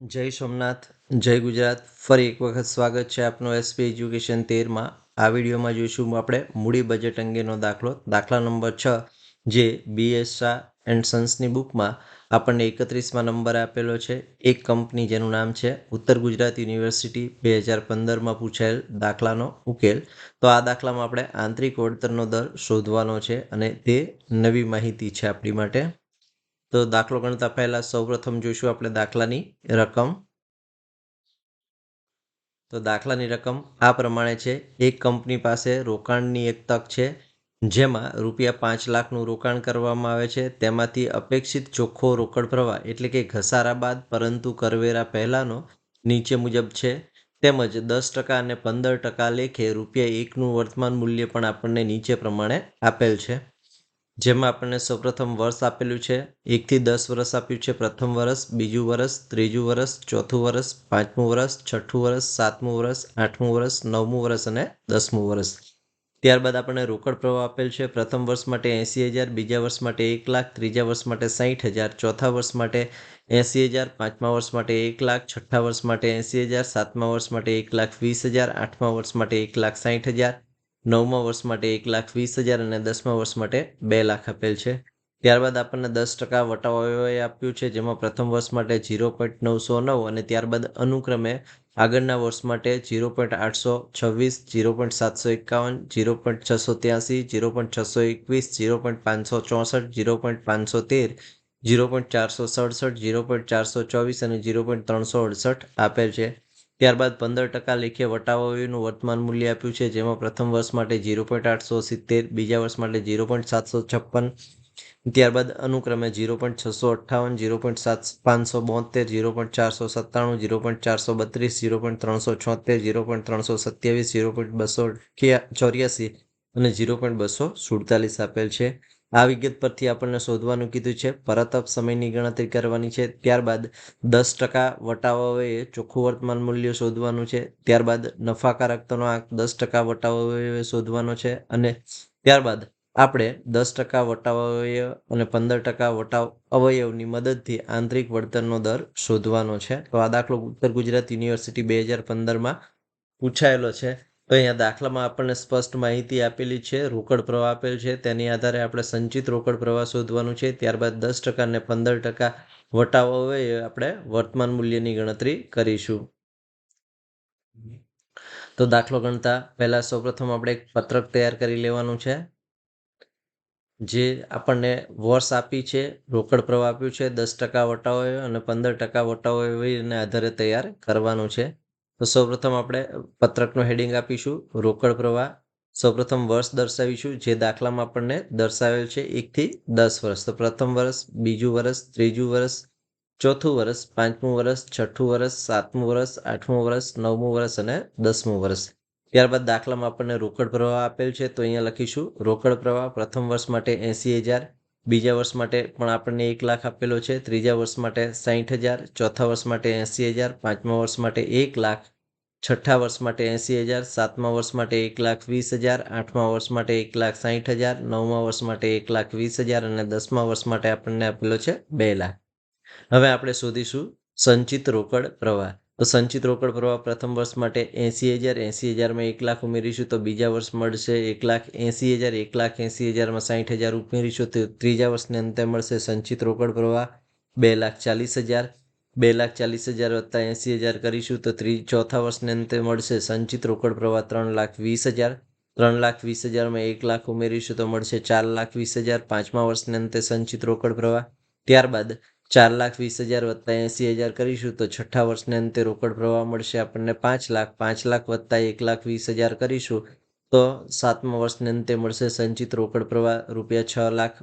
જય સોમનાથ, જય ગુજરાત. ફરી એક વખત સ્વાગત છે આપનું એસપી એજ્યુકેશન તેરમાં. આ વિડીયોમાં જોઈશું આપણે મૂડી બજેટ અંગેનો દાખલો. દાખલા નંબર છ, જે બીએસ શાહ એન્ડ સન્સની બુકમાં આપણને એકત્રીસમાં નંબર આપેલો છે. એક કંપની જેનું નામ છે ઉત્તર ગુજરાત યુનિવર્સિટી. બે હજાર પંદરમાં પૂછાયેલ દાખલાનો ઉકેલ. તો આ દાખલામાં આપણે આંતરિક વળતરનો દર શોધવાનો છે અને તે નવી માહિતી છે આપણી માટે. તો દાખલો ગણતા પહેલા સૌપ્રથમ જોઈશું આપણે દાખલાની રકમ. તો દાખલાની રકમ આ પ્રમાણે છે. એક કંપની પાસે રોકાણની એક તક છે, જેમાં રૂપિયા પાંચ લાખનું રોકાણ કરવામાં આવે છે. તેમાંથી અપેક્ષિત ચોખ્ખો રોકડ પ્રવાહ એટલે કે ઘસારા બાદ, પરંતુ કરવેરા પહેલાંનો નીચે મુજબ છે. તેમજ દસ ટકા અને પંદર ટકા લેખે રૂપિયા એકનું વર્તમાન મૂલ્ય પણ આપણને નીચે પ્રમાણે આપેલ છે. જેમાં આપણને સૌપ્રથમ વર્ષ આપેલું છે. એકથી દસ વર્ષ આપ્યું છે પ્રથમ વર્ષ, બીજું વર્ષ, ત્રીજું વર્ષ, ચોથું વર્ષ, પાંચમું વર્ષ, છઠ્ઠું વર્ષ, સાતમું વર્ષ, આઠમું વર્ષ, નવમું વર્ષ અને દસમું વર્ષ. ત્યારબાદ આપણને રોકડ પ્રવાહ આપેલ છે. પ્રથમ વર્ષ માટે એંસી હજાર, બીજા વર્ષ માટે એક લાખ, ત્રીજા વર્ષ માટે સાહીઠ હજાર, ચોથા વર્ષ માટે એંસી હજાર, પાંચમા વર્ષ માટે એક લાખ, છઠ્ઠા વર્ષ માટે એંસી હજાર, સાતમા વર્ષ માટે એક લાખ વીસ હજાર, આઠમા વર્ષ માટે એક લાખ સાહીઠ હજાર નવમા વર્ષ માટે એક લાખ વીસ હજાર અને દસમા વર્ષ માટે બે લાખ આપેલ છે ત્યારબાદ આપણને દસ ટકા વટાવાઓએ આપ્યું છે જેમાં પ્રથમ વર્ષ માટે ઝીરો પોઈન્ટ નવસો નવ અને ત્યારબાદ અનુક્રમે આગળના વર્ષ માટે ઝીરો પોઈન્ટ આઠસો છવ્વીસ ઝીરો પોઈન્ટ સાતસો એકાવન ઝીરો પોઈન્ટ છસો ત્યાસી ઝીરો પોઈન્ટ છસો એકવીસ ઝીરો પોઈન્ટ પાંચસો ચોસઠ ઝીરો પોઈન્ટ પાંચસો તેર ઝીરો પોઈન્ટ ચારસો સડસઠ ઝીરો પોઈન્ટ ચારસો ચોવીસ અને ઝીરો પોઈન્ટ ત્રણસો અડસઠ આપેલ છે ત્યારબાદ પંદર ટકા લેખે વટાવાઓનું વર્તમાન મૂલ્ય આપ્યું છે જેમાં પ્રથમ વર્ષ માટે ઝીરો પોઈન્ટ આઠસો સિત્તેર બીજા વર્ષ માટે ઝીરો પોઈન્ટ સાતસો છપ્પન ત્યારબાદ અનુક્રમે ઝીરો પોઈન્ટ છસો અઠ્ઠાવન ઝીરો પોઈન્ટ સાત પાંચસો બોતેર ઝીરો પોઈન્ટ ચારસો સત્તાણું ઝીરો પોઈન્ટ ચારસો બત્રીસ ઝીરો પોઈન્ટ ત્રણસો છોતેર ઝીરો પોઈન્ટ ત્રણસો સત્યાવીસ ઝીરો પોઈન્ટ બસો ચોર્યાસી અને ઝીરો પોઈન્ટ બસો સુડતાલીસ આપેલ છે આ વિગત પરથી આપણને શોધવાનું કીધું છે. પરતપ સમયની ગણતરી કરવાની છે. ત્યારબાદ દસ ટકા વટાવાઓએ ચોખ્ખું વર્તમાન મૂલ્ય શોધવાનું છે. ત્યારબાદ નફાકારકતાનો આંક દસ ટકા વટાવાઓએ શોધવાનો છે. અને ત્યારબાદ આપણે દસ ટકા વટાવય અને પંદર ટકા વટાવ અવયવની મદદથી આંતરિક વળતરનો દર શોધવાનો છે. તો આ દાખલો ઉત્તર ગુજરાત યુનિવર્સિટી બે હજાર પંદરમાં પૂછાયેલો છે. તો અહીંયા દાખલામાં આપણને સ્પષ્ટ માહિતી આપેલી છે, રોકડ પ્રવાહ આપેલ છે. તેની આધારે આપણે સંચિત રોકડ પ્રવાહ શોધવાનું છે. ત્યારબાદ દસ ટકા અને પંદર ટકા વટાવો હોય આપણે વર્તમાન મૂલ્યની ગણતરી કરીશું. તો દાખલો ગણતા પહેલાં સૌપ્રથમ આપણે એક પત્રક તૈયાર કરી લેવાનું છે, જે આપણને વર્ષ આપી છે, રોકડ પ્રવાહ આપ્યું છે, દસ ટકા વટાવો અને પંદર ટકા વટાવો એને આધારે તૈયાર કરવાનું છે. તો સૌપ્રથમ આપણે પત્રકનું હેડિંગ આપીશું. રોકડ પ્રવાહ. સૌપ્રથમ વર્ષ દર્શાવીશું. જે દાખલામાં આપણને દર્શાવેલ છે એકથી દસ વર્ષ. તો પ્રથમ વર્ષ, બીજું વર્ષ, ત્રીજું વર્ષ, ચોથું વર્ષ, પાંચમું વર્ષ, છઠ્ઠું વર્ષ, સાતમું વર્ષ, આઠમું વર્ષ, નવમું વર્ષ અને દસમું વર્ષ. ત્યારબાદ દાખલામાં આપણને રોકડ પ્રવાહ આપેલ છે. તો અહીંયા લખીશું. રોકડ પ્રવાહ પ્રથમ વર્ષ માટે એંસી હજાર બીજા વર્ષ માટે પણ આપણને એક લાખ આપેલો છે. ત્રીજા વર્ષ માટે સાહીઠ હજાર, ચોથા વર્ષ માટે એંસી હજાર, પાંચમા વર્ષ માટે એક લાખ, છઠ્ઠા વર્ષ માટે એંસી હજાર, સાતમા વર્ષ માટે એક લાખ વીસ હજાર, આઠમા વર્ષ માટે એક લાખ સાહીઠ હજાર, નવમા વર્ષ માટે એક લાખ વીસ હજાર અને દસમા વર્ષ માટે આપણને આપેલો છે બે લાખ. હવે આપણે શોધીશું સંચિત રોકડ પ્રવાહ. તો સંચિત રોકડ પ્રવાહ પ્રથમ વર્ષ માટે એંસી હજાર, એંસી હજારમાં એક લાખ ઉમેરીશું તો બીજા વર્ષ મળશે એક લાખ એંસી હજાર, એક લાખ એંસી હજારમાં સાહીઠ હજાર ઉમેરીશું તો ત્રીજા વર્ષને અંતે મળશે સંચિત રોકડ પ્રવાહ બે લાખ ચાલીસ હજાર, બે લાખ ચાલીસ હજાર વત્તા એંસી હજાર કરીશું તો ત્રી, ચોથા વર્ષને અંતે મળશે સંચિત રોકડ પ્રવાહ ત્રણ લાખ વીસ હજાર, ત્રણ લાખ વીસ હજારમાં એક લાખ ઉમેરીશું તો મળશે ચાર લાખ વીસ હજાર, પાંચમા વર્ષને અંતે સંચિત રોકડ પ્રવાહ ત્યારબાદ ચાર લાખ વીસ હજાર વત્તા એંસી હજાર કરીશું તો છઠ્ઠા વર્ષને અંતે રોકડ પ્રવાહ મળશે આપણને પાંચ લાખ પાંચ લાખ વત્તા એક લાખ વીસ હજાર કરીશું તો સાતમા વર્ષને અંતે મળશે સંચિત રોકડ પ્રવાહ રૂપિયા છ લાખ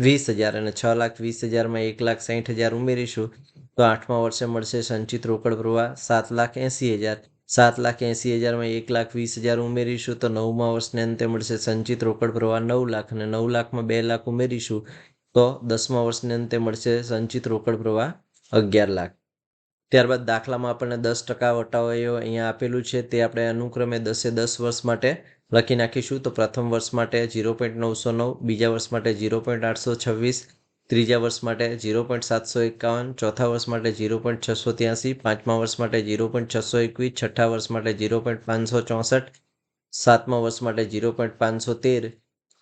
વીસ હજાર અને છ લાખ વીસ હજારમાં એક લાખ સાહીઠ હજાર ઉમેરીશું તો આઠમા વર્ષે મળશે સંચિત રોકડ પ્રવાહ સાત લાખ એંસી હજાર. સાત લાખ એંસી હજારમાં એક લાખ વીસ હજાર ઉમેરીશું તો નવમા વર્ષને અંતે મળશે સંચિત રોકડ પ્રવાહ નવ લાખ અને નવ લાખમાં બે લાખ ઉમેરીશું તો દસમા વર્ષને અંતે મળશે સંચિત રોકડ પ્રવાહ અગિયાર લાખ. ત્યારબાદ દાખલામાં આપણને દસ ટકા વટાવાયો અહીંયા આપેલું છે, તે આપણે અનુક્રમે દસે દસ વર્ષ માટે લખી નાખીશું. તો પ્રથમ વર્ષ માટે ઝીરો પોઈન્ટ નવસો નવ, બીજા વર્ષ માટે ઝીરો પોઈન્ટ આઠસો છવ્વીસ, ત્રીજા વર્ષ માટે ઝીરો પોઈન્ટ સાતસો એકાવન, ચોથા વર્ષ માટે ઝીરો પોઈન્ટ છસો ત્યાંસી, પાંચમા વર્ષ માટે ઝીરો પોઈન્ટ છસો એકવીસ, છઠ્ઠા વર્ષ માટે ઝીરો પોઈન્ટ પાંચસો ચોસઠ, સાતમા વર્ષ માટે ઝીરો પોઈન્ટ પાંચસો તેર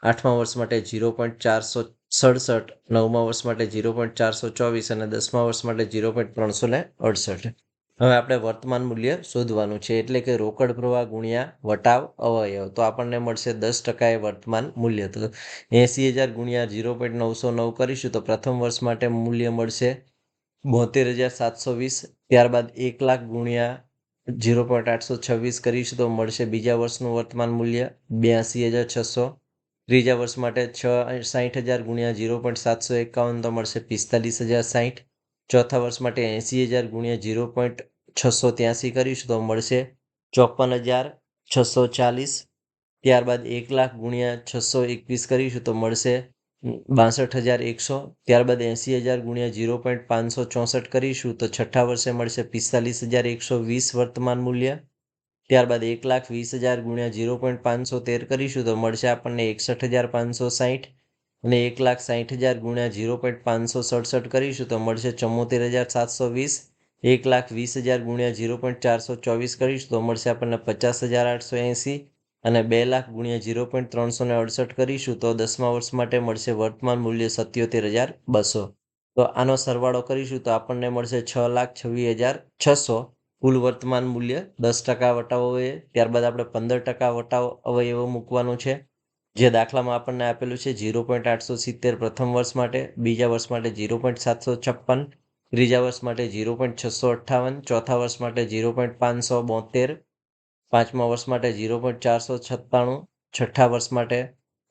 આઠમા વર્ષ માટે ઝીરો પોઈન્ટ ચારસો સડસઠ, નવમા વર્ષ માટે ઝીરો પોઈન્ટ ચારસો ચોવીસ અને દસમા વર્ષ માટે ઝીરો પોઈન્ટ ત્રણસો ને અડસઠ. હવે આપણે વર્તમાન મૂલ્ય શોધવાનું છે, એટલે કે રોકડ પ્રવાહ ગુણ્યા વટાવ અવયવ. તો આપણને મળશે દસ ટકાએ વર્તમાન મૂલ્ય. તો એંસી હજાર ગુણ્યા ઝીરો પોઈન્ટ નવસો નવ કરીશું, તો પ્રથમ વર્ષ માટે મૂલ્ય મળશે બોતેર હજાર સાતસો વીસ, ત્યારબાદ એક લાખ ગુણ્યા ઝીરો પોઈન્ટ આઠસો છવ્વીસ કરીશું, તો મળશે બીજા વર્ષનું વર્તમાન મૂલ્ય બ્યાસી હજાર છસો ત્રીજા વર્ષ માટે છ સાઠ હજાર ગુણ્યા જીરો પોઈન્ટ સાતસો એકાવન તો મળશે પિસ્તાલીસ હજાર સાઠ ચોથા વર્ષ માટે એંસી હજાર ગુણ્યા ઝીરો પોઈન્ટ છસો ત્યાંસી કરીશું તો મળશે ચોપન હજાર છસો ચાલીસ. ત્યારબાદ એક લાખ ગુણ્યા છસો એકવીસ કરીશું તો મળશે બાસઠ હજાર એકસો. ત્યારબાદ એંસી હજાર ગુણ્યા ઝીરો પોઈન્ટ પાંચસો ચોસઠ કરીશું તો છઠ્ઠા વર્ષે મળશે પિસ્તાલીસ હજાર એકસો વીસ વર્તમાન મૂલ્ય. ત્યારબાદ એક લાખ વીસ હજાર ગુણ્યા ઝીરો પોઈન્ટ પાંચસો તેર કરીશું તો મળશે આપણને એકસઠ હજાર પાંચસો સાઠ અને એક લાખ સાઠ હજાર ગુણ્યા ઝીરો પોઈન્ટ પાંચસો સડસઠ કરીશું તો મળશે ચુમ્મોતેર હજાર સાતસો વીસ, એક લાખ વીસ હજાર ગુણ્યા ઝીરો પોઈન્ટ ચારસો ચોવીસ કરીશું તો મળશે આપણને પચાસ હજાર આઠસો એંસી અને બે લાખ ગુણ્યા ઝીરો પોઈન્ટ ત્રણસો ને અડસઠ કરીશું તો દસમા વર્ષ માટે મળશે વર્તમાન મૂલ્ય સત્યોતેર હજાર બસો. તો આનો સરવાળો કરીશું તો આપણને મળશે છ લાખ છવ્વીસ હજાર છસો કુલ વર્તમાન મૂલ્ય દસ ટકા વટાવો એ ત્યારબાદ આપણે પંદર ટકા વટાવ અવયવો મૂકવાનું છે. જે દાખલામાં આપણને આપેલું છે ઝીરો પોઈન્ટ આઠસો સિત્તેર પ્રથમ વર્ષ માટે, બીજા વર્ષ માટે ઝીરો પોઈન્ટ સાતસો છપ્પન, ત્રીજા વર્ષ માટે ઝીરો પોઈન્ટ છસો અઠ્ઠાવન, ચોથા વર્ષ માટે ઝીરો પોઈન્ટ પાંચસો બોતેર, પાંચમા વર્ષ માટે ઝીરો પોઈન્ટ ચારસો છત્તાણું છઠ્ઠા વર્ષ માટે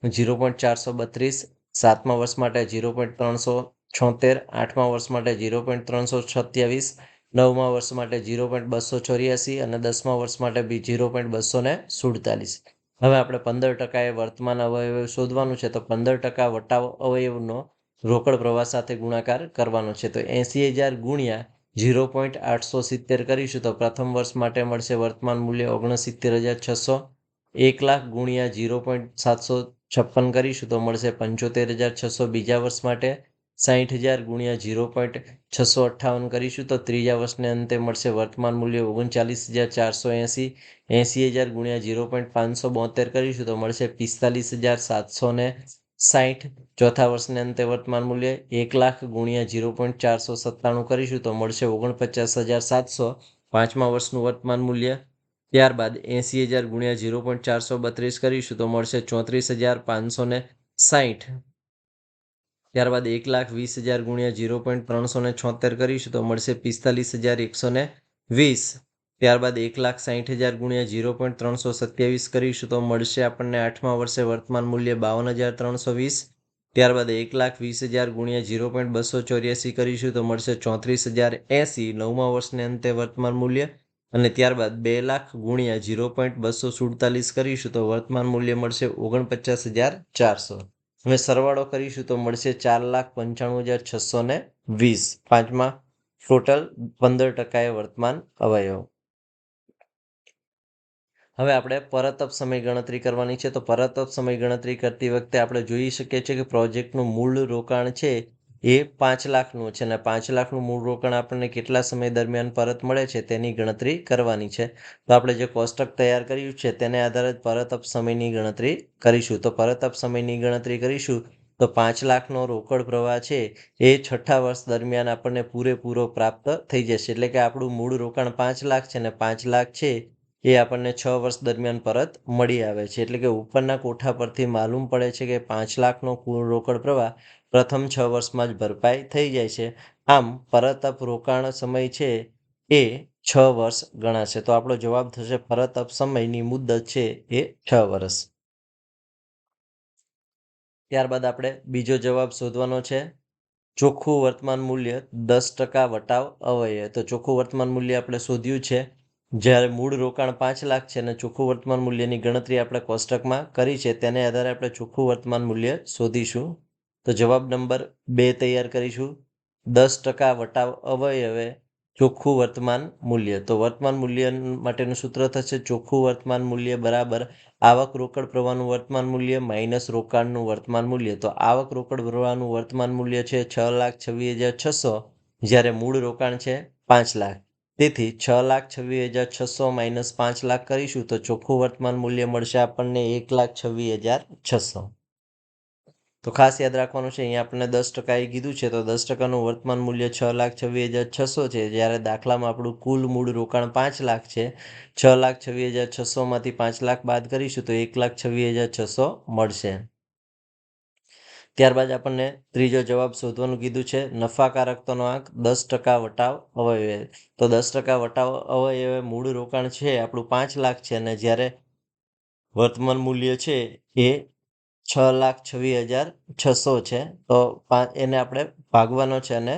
ઝીરો પોઈન્ટ ચારસો બત્રીસ, સાતમા વર્ષ માટે ઝીરો પોઈન્ટ ત્રણસો છોતેર, આઠમા વર્ષ માટે ઝીરો પોઈન્ટ ત્રણસો સત્યાવીસ નવમા વર્ષ માટે ઝીરો પોઈન્ટ બસો ચોર્યાસી અને દસમા વર્ષ માટે બી ઝીરો પોઈન્ટ બસો ને સુડતાલીસ. હવે આપણે પંદર ટકાએ વર્તમાન અવયવ શોધવાનું છે, તો પંદર ટકા વટા અવયવનો રોકડ પ્રવાહ સાથે ગુણાકાર કરવાનો છે. તો એંસી હજાર ગુણ્યા ઝીરો પોઈન્ટ આઠસો સિત્તેર કરીશું, તો પ્રથમ વર્ષ માટે મળશે વર્તમાન મૂલ્ય ઓગણસિત્તેર હજાર છસો એક લાખ ગુણ્યા ઝીરો પોઈન્ટ સાતસો છપ્પન કરીશું, તો મળશે પંચોતેર હજાર છસો બીજા વર્ષ માટે સાહીઠ હજાર ગુણ્યા ઝીરો પોઈન્ટ છસો અઠ્ઠાવન કરીશું તો ત્રીજા વર્ષને અંતે મળશે વર્તમાન મૂલ્ય ઓગણચાલીસ હજાર ચારસો એંસી. એંસી હજાર ગુણ્યા ઝીરો પોઈન્ટ પાંચસો બોતેર કરીશું તો મળશે પિસ્તાલીસ હજાર સાતસો ને સાહીઠ ચોથા વર્ષને અંતે વર્તમાન મૂલ્ય એક લાખ ગુણ્યા ઝીરો પોઈન્ટ ચારસો સત્તાણું કરીશું તો મળશે ઓગણપચાસ હજાર સાતસો. પાંચમા વર્ષનું વર્તમાન મૂલ્ય ત્યારબાદ એંસી હજાર ગુણ્યા ઝીરો પોઈન્ટ ચારસો બત્રીસ કરીશું તો મળશે ચોત્રીસ હજાર પાંચસો ને સાહીઠ ત્યારબાદ એક લાખ વીસ હજાર ગુણ્યા ઝીરો પોઈન્ટ ત્રણસો ને છોતેર કરીશું તો મળશે પિસ્તાલીસ હજાર એકસો ને વીસ. ત્યારબાદ એક લાખ સાહીઠ હજાર ગુણ્યા ઝીરો પોઈન્ટ ત્રણસો સત્યાવીસ કરીશું તો મળશે આપણને આઠમા વર્ષે વર્તમાન મૂલ્ય બાવન હજાર ત્રણસો વીસ. ત્યારબાદ એક લાખ વીસ હજાર ગુણ્યા ઝીરો પોઈન્ટ બસો ચોર્યાસી કરીશું તો મળશે ચોત્રીસ હજાર એંસી, નવમા વર્ષને અંતે વર્તમાન મૂલ્ય. અને ત્યારબાદ બે લાખ ગુણ્યા ઝીરો પોઈન્ટ બસો સુડતાલીસ કરીશું તો વર્તમાન મૂલ્ય મળશે ઓગણપચાસ હજાર ચારસો. હવે સરવાળો કરીશું તો મળશે ચાર લાખ પંચાણું હજાર છસો ને વીસ. પાંચમાં ટોટલ પંદર ટકાએ વર્તમાન અવયવ. હવે આપણે પરતપ સમય ગણતરી કરવાની છે. તો પરતપ સમય ગણતરી કરતી વખતે આપણે જોઈ શકીએ છીએ કે પ્રોજેક્ટનું મૂળ રોકાણ છે એ પાંચ લાખનું છે અને પાંચ લાખનું મૂળ રોકાણ આપણને કેટલા સમય દરમિયાન પરત મળે છે તેની ગણતરી કરવાની છે. તો આપણે જે કોષ્ટક તૈયાર કર્યું છે તેને આધારે પરતઅપ સમયની ગણતરી કરીશું. તો પરતઅપ સમયની ગણતરી કરીશું તો પાંચ લાખનો રોકડ પ્રવાહ છે એ છઠ્ઠા વર્ષ દરમિયાન આપણને પૂરેપૂરો પ્રાપ્ત થઈ જશે. એટલે કે આપણું મૂળ રોકાણ પાંચ લાખ છે અને પાંચ લાખ છે એ આપણને છ વર્ષ દરમિયાન પરત મળી આવે છે. એટલે કે ઉપરના કોઠા પરથી માલુમ પડે છે કે પાંચ લાખનો કુલ રોકડ પ્રવાહ પ્રથમ છ વર્ષમાં જ ભરપાઈ થઈ જાય છે. આમ પરતપ રોકાણ સમય છે એ છ વર્ષ ગણાશે. તો આપણો જવાબ થશે પરતપ સમયની મુદત છે એ છ વર્ષ. ત્યારબાદ આપણે બીજો જવાબ શોધવાનો છે. ચોખ્ખું વર્તમાન મૂલ્ય દસ ટકા વટાવ અવયે તો ચોખ્ખું વર્તમાન મૂલ્ય આપણે શોધ્યું છે. જ્યારે મૂળ રોકાણ પાંચ લાખ છે અને ચોખ્ખું વર્તમાન મૂલ્યની ગણતરી આપણે કોષ્ટકમાં કરી છે, તેને આધારે આપણે ચોખ્ખું વર્તમાન મૂલ્ય શોધીશું. તો જવાબ નંબર બે તૈયાર કરીશું. દસ ટકા વટાવ અવયવે ચોખ્ખું વર્તમાન મૂલ્ય. તો વર્તમાન મૂલ્ય માટેનું સૂત્ર થશે ચોખ્ખું વર્તમાન મૂલ્ય બરાબર આવક રોકડ પ્રવાહનું વર્તમાન મૂલ્ય માઇનસ રોકાણનું વર્તમાન મૂલ્ય. તો આવક રોકડ પ્રવાહનું વર્તમાન મૂલ્ય છે છ લાખ છવ્વીસ હજાર છસો. જ્યારે મૂળ રોકાણ છે પાંચ લાખ. તેથી છ લાખ છવ્વીસ હજાર છસો માઇનસ પાંચ લાખ કરીશું તો ચોખ્ખું વર્તમાન મૂલ્ય મળશે આપણને એક લાખ છવ્વીસ હજાર છસો. તો ખાસ યાદ રાખવાનું છે, અહીંયા આપણને દસ ટકા એ કીધું છે, તો દસ ટકાનું વર્તમાન મૂલ્ય છ લાખ છવ્વીસ હજાર છસો છે. જ્યારે દાખલામાં આપણું કુલ મૂળ રોકાણ પાંચ લાખ છે, છ લાખ છવ્વીસ હજાર છસોમાંથી પાંચ લાખ બાદ કરીશું તો એક લાખ છવ્વીસ હજાર છસો મળશે. ત્યારબાદ આપણને ત્રીજો જવાબ શોધવાનું કીધું છે, નફાકારકતાનો આંક દસ ટકા વટાવ અવયવે. તો દસ ટકા વટાવ અવયવે મૂળ રોકાણ છે, આપણું પાંચ લાખ છે, અને જ્યારે વર્તમાન મૂલ્ય છે એ છ લાખ છવ્વીસ હજાર છસો છે. તો એને આપણે ભાગવાનો છે અને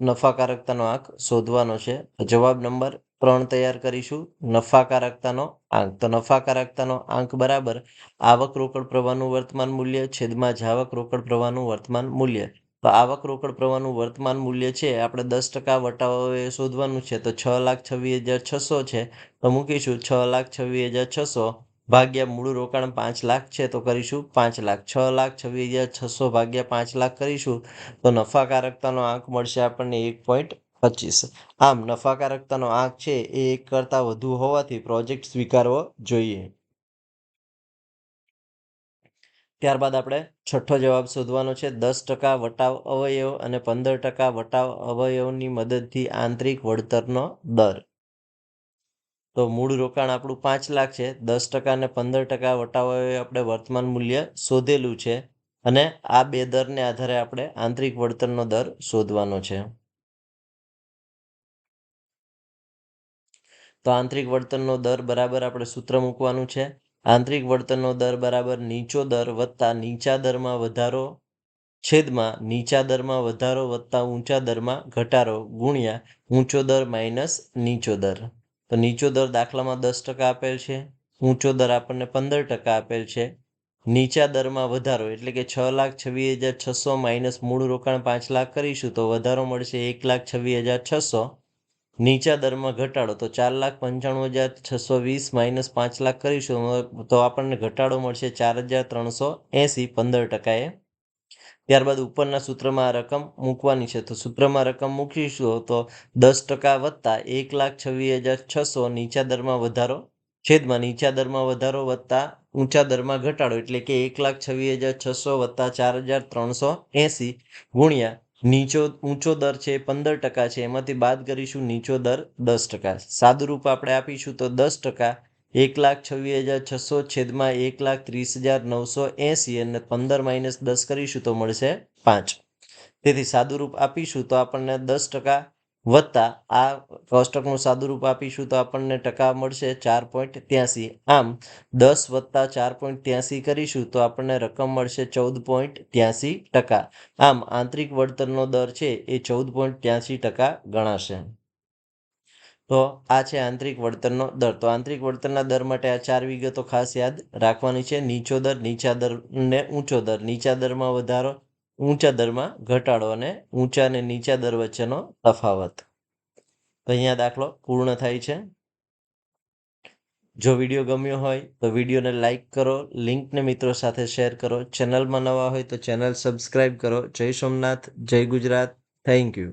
નફાકારકતાનો આંક શોધવાનો છે. જવાબ નંબર ત્રણ તૈયાર કરીશું. નફાકારકતાનો આંક. તો નફાકારકતાનો આંક બરાબર આવક રોકડ પ્રવાહનું વર્તમાન મૂલ્ય છેદમાં જાવક રોકડ પ્રવાહનું વર્તમાન મૂલ્ય. તો આવક રોકડ પ્રવાહનું વર્તમાન મૂલ્ય છે આપણે દસ ટકા વટાવે શોધવાનું છે. તો છ લાખ છવ્વીસ હજાર છસો છે. તો મૂકીશું છ લાખ છવ્વીસ હજાર છસો. ભાગ્યા મૂળ રોકાણ પાંચ લાખ છે તો કરીશું પાંચ લાખ, છ લાખ, છવ્વીસ હજાર છસો ભાગ્યા પાંચ લાખ કરીશું તો નફાકારકતાનો આંક મળશે આપણને એક પોઈન્ટ પચીસ. આમ, નફાકારકતાનો આંક છે એ એક કરતાં વધુ હોવાથી પ્રોજેક્ટ સ્વીકારવો જોઈએ. ત્યારબાદ આપણે છઠ્ઠો જવાબ શોધવાનો છે. દસ ટકા વટાવ અવયવ અને પંદર ટકા વટાવ અવયવની મદદથી આંતરિક વળતરનો દર. તો મૂળ રોકાણ આપણું પાંચ લાખ છે. દસ ટકા અને પંદર ટકા વટાવાએ આપણે વર્તમાન મૂલ્ય શોધેલું છે અને આ બે દરને આધારે આપણે આંતરિક વળતરનો દર શોધવાનો છે. તો આંતરિક વળતરનો દર બરાબર આપણે સૂત્ર મૂકવાનું છે. આંતરિક વળતરનો દર બરાબર નીચો દર વત્તા નીચા દરમાં વધારો છેદમાં નીચા દરમાં વધારો વત્તા ઊંચા દરમાં ઘટાડો ગુણ્યા ઊંચો દર માઇનસ નીચો દર. તો નીચો દર દાખલામાં દસ ટકા આપેલ છે, ઊંચો દર આપણને પંદર ટકા આપેલ છે. નીચા દરમાં વધારો, એટલે કે છ લાખ છવ્વીસ હજાર છસો માઇનસ મૂળ રોકાણ પાંચ લાખ કરીશું તો વધારો મળશે એક લાખ છવ્વીસ હજાર છસો. નીચા દરમાં ઘટાડો તો ચાર લાખ પંચાણું હજાર છસો વીસ માઇનસ પાંચ લાખ કરીશું તો આપણને ઘટાડો મળશે ચાર હજાર ત્રણસો એંસી, પંદર ટકાએ. ત્યારબાદ ઉપરના સૂત્રમાં રકમ મૂકવાની છે. તો સૂત્રમાં રકમ મૂકીશું તો દસ ટકા વત્તા એક લાખ છવ્વીસ હજાર છસો નીચા દરમાં વધારો છેદમાં નીચા દરમાં વધારો વત્તા ઊંચા દરમાં ઘટાડો એટલે કે એક લાખ છવ્વીસ હજાર છસો વત્તા ચાર હજાર ત્રણસો એંસી ગુણ્યા નીચો ઊંચો દર છે પંદર ટકા છે. એમાંથી બાદ કરીશું નીચો દર દસ ટકા. સાદુરૂપ આપણે આપીશું તો દસ ટકા એક લાખ છવ્વીસ હજાર છસો છેદમાં એક લાખ ત્રીસ હજાર નવસો એંસી અને પંદર માઇનસ દસ કરીશું તો મળશે પાંચ. તેથી સાદુરૂપ આપીશું તો આપણને દસ ટકા વત્તા. આ કોષ્ટકનું સાદુરૂપ આપીશું તો આપણને ટકા મળશે ચાર પોઈન્ટ ત્યાંસી. આમ દસ વત્તા ચાર પોઈન્ટ ત્યાંસી કરીશું તો આપણને રકમ મળશે ચૌદ પોઈન્ટ ત્યાંસી ટકા. આમ આંતરિક વળતરનો દર છે એ ચૌદ પોઈન્ટ ત્યાંસી ટકા ગણાશે. તો આ છે આંતરિક વળતરનો દર. તો આંતરિક વળતરના દર માટે આ ચાર વિગતો ખાસ યાદ રાખવાની છે. નીચો દર, નીચા દર ને ઊંચો દર. નીચા દરમાં વધારો, ઊંચા દરમાં ઘટાડો અને ઊંચા અને નીચા દર વચ્ચેનો તફાવત. અહીંયા દાખલો પૂર્ણ થાય છે. જો વીડિયો ગમ્યો હોય તો વિડીયોને લાઇક કરો, લિંકને મિત્રો સાથે શેર કરો. ચેનલમાં નવા હોય તો ચેનલ સબસ્ક્રાઈબ કરો. જય સોમનાથ, જય ગુજરાત. Thank you.